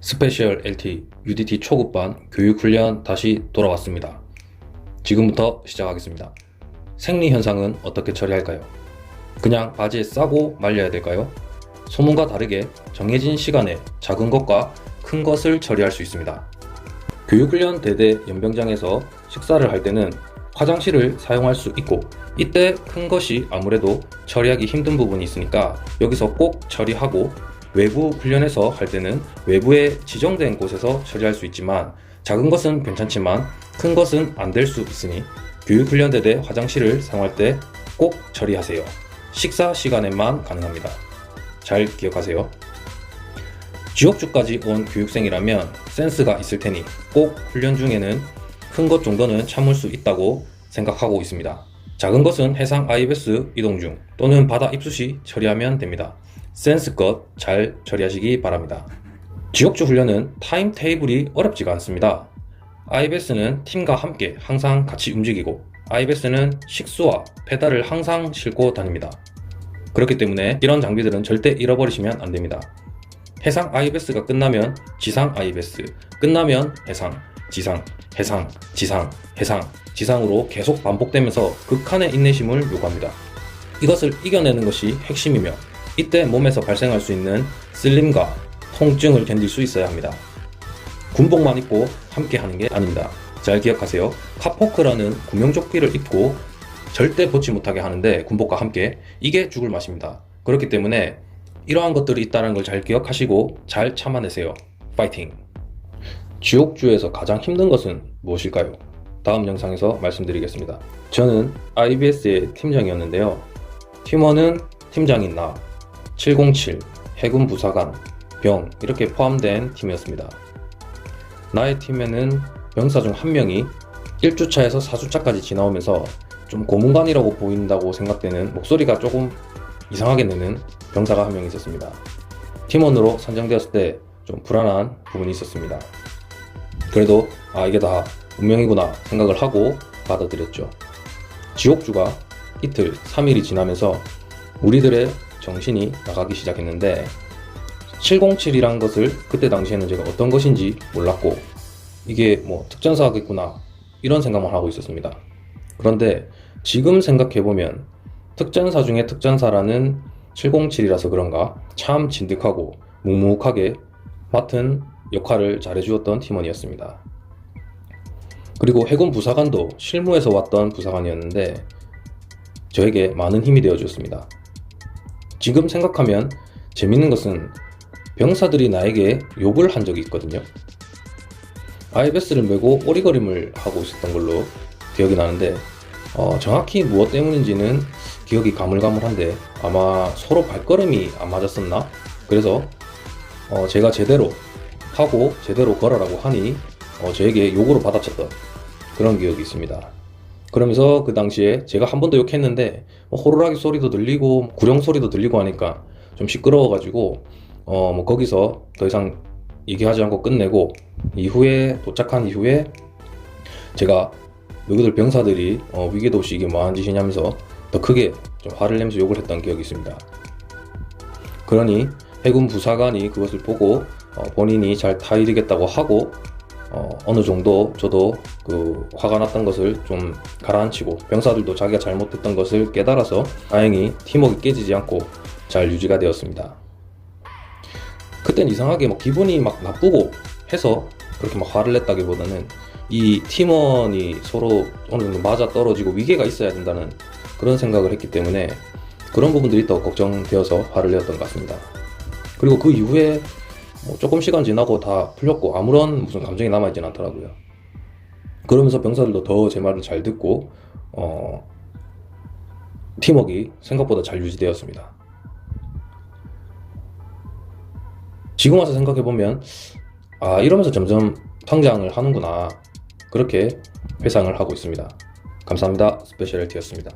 스페셜 LT UDT 초급반 교육훈련 다시 돌아왔습니다. 지금부터 시작하겠습니다. 생리 현상은 어떻게 처리할까요? 그냥 바지에 싸고 말려야 될까요? 소문과 다르게 정해진 시간에 작은 것과 큰 것을 처리할 수 있습니다. 교육훈련 대대 연병장에서 식사를 할 때는 화장실을 사용할 수 있고 이때 큰 것이 아무래도 처리하기 힘든 부분이 있으니까 여기서 꼭 처리하고 외부 훈련에서 할 때는 외부에 지정된 곳에서 처리할 수 있지만 작은 것은 괜찮지만 큰 것은 안 될 수 있으니 교육훈련대대 화장실을 사용할 때 꼭 처리하세요. 식사 시간에만 가능합니다. 잘 기억하세요. 지옥주까지 온 교육생이라면 센스가 있을 테니 꼭 훈련 중에는 큰 것 정도는 참을 수 있다고 생각하고 있습니다. 작은 것은 해상 IBS 이동 중 또는 바다 입수 시 처리하면 됩니다. 센스껏 잘 처리하시기 바랍니다. 지옥주 훈련은 타임 테이블이 어렵지가 않습니다. IBS는 팀과 함께 항상 같이 움직이고 IBS는 식수와 페달을 항상 싣고 다닙니다. 그렇기 때문에 이런 장비들은 절대 잃어버리시면 안 됩니다. 해상 IBS가 끝나면 지상 IBS, 끝나면 해상, 지상, 해상, 지상, 해상, 지상으로 계속 반복되면서 극한의 인내심을 요구합니다. 이것을 이겨내는 것이 핵심이며 이때 몸에서 발생할 수 있는 쓸림과 통증을 견딜 수 있어야 합니다. 군복만 입고 함께 하는 게 아닙니다. 잘 기억하세요. 카포크라는 구명조끼를 입고 절대 벗지 못하게 하는데 군복과 함께 이게 죽을 맛입니다. 그렇기 때문에 이러한 것들이 있다는 걸 잘 기억하시고 잘 참아내세요. 파이팅! 지옥주에서 가장 힘든 것은 무엇일까요? 다음 영상에서 말씀드리겠습니다. 저는 IBS의 팀장이었는데요. 팀원은 팀장인 나, 707, 해군 부사관, 병 이렇게 포함된 팀이었습니다. 나의 팀에는 병사 중 한 명이 1주차에서 4주차까지 지나오면서 좀 고문관이라고 보인다고 생각되는 목소리가 조금 이상하게 내는 병사가 한 명 있었습니다. 팀원으로 선정되었을 때 좀 불안한 부분이 있었습니다. 그래도 아 이게 다 운명이구나 생각을 하고 받아들였죠. 지옥주가 이틀, 3일이 지나면서 우리들의 정신이 나가기 시작했는데 707이란 것을 그때 당시에는 제가 어떤 것인지 몰랐고 이게 뭐 특전사겠구나 이런 생각만 하고 있었습니다. 그런데 지금 생각해보면 특전사 중에 특전사라는 707이라서 그런가 참 진득하고 묵묵하게 맡은 역할을 잘해주었던 팀원이었습니다. 그리고 해군 부사관도 실무에서 왔던 부사관이었는데 저에게 많은 힘이 되어주었습니다. 지금 생각하면 재밌는 것은 병사들이 나에게 욕을 한 적이 있거든요. IBS를 메고 오리걸음을 하고 있었던 걸로 기억이 나는데 어, 정확히 무엇 때문인지는 기억이 가물가물한데 아마 서로 발걸음이 안 맞았었나? 그래서 어, 제가 제대로 하고 제대로 걸어라고 하니 어, 저에게 욕으로 받아쳤던 그런 기억이 있습니다. 그러면서 그 당시에 제가 한번더 욕했는데 뭐 호루라기 소리도 들리고 구령 소리도 들리고 하니까 좀 시끄러워가지고 어, 뭐 거기서 더 이상 얘기하지 않고 끝내고 이후에 도착한 이후에 제가 여기들 병사들이 어, 위계도시 이게 뭐하는 짓이냐면서 더 크게 좀 화를 내면서 욕을 했던 기억이 있습니다. 그러니 해군 부사관이 그것을 보고 어, 본인이 잘 타이르겠다고 하고 어, 어느 정도 저도 그 화가 났던 것을 좀 가라앉히고 병사들도 자기가 잘못했던 것을 깨달아서 다행히 팀워크 깨지지 않고 잘 유지가 되었습니다. 그땐 이상하게 막 기분이 막 나쁘고 해서 그렇게 막 화를 냈다기보다는 이 팀원이 서로 어느 정도 맞아 떨어지고 위계가 있어야 된다는 그런 생각을 했기 때문에 그런 부분들이 더 걱정되어서 화를 내었던 것 같습니다. 그리고 그 이후에 뭐 조금 시간 지나고 다 풀렸고 아무런 무슨 감정이 남아있진 않더라고요. 그러면서 병사들도 더 제 말을 잘 듣고 어, 팀워크가 생각보다 잘 유지되었습니다. 지금 와서 생각해보면 아 이러면서 점점 성장을 하는구나 그렇게 회상을 하고 있습니다. 감사합니다. 스페셜리티였습니다.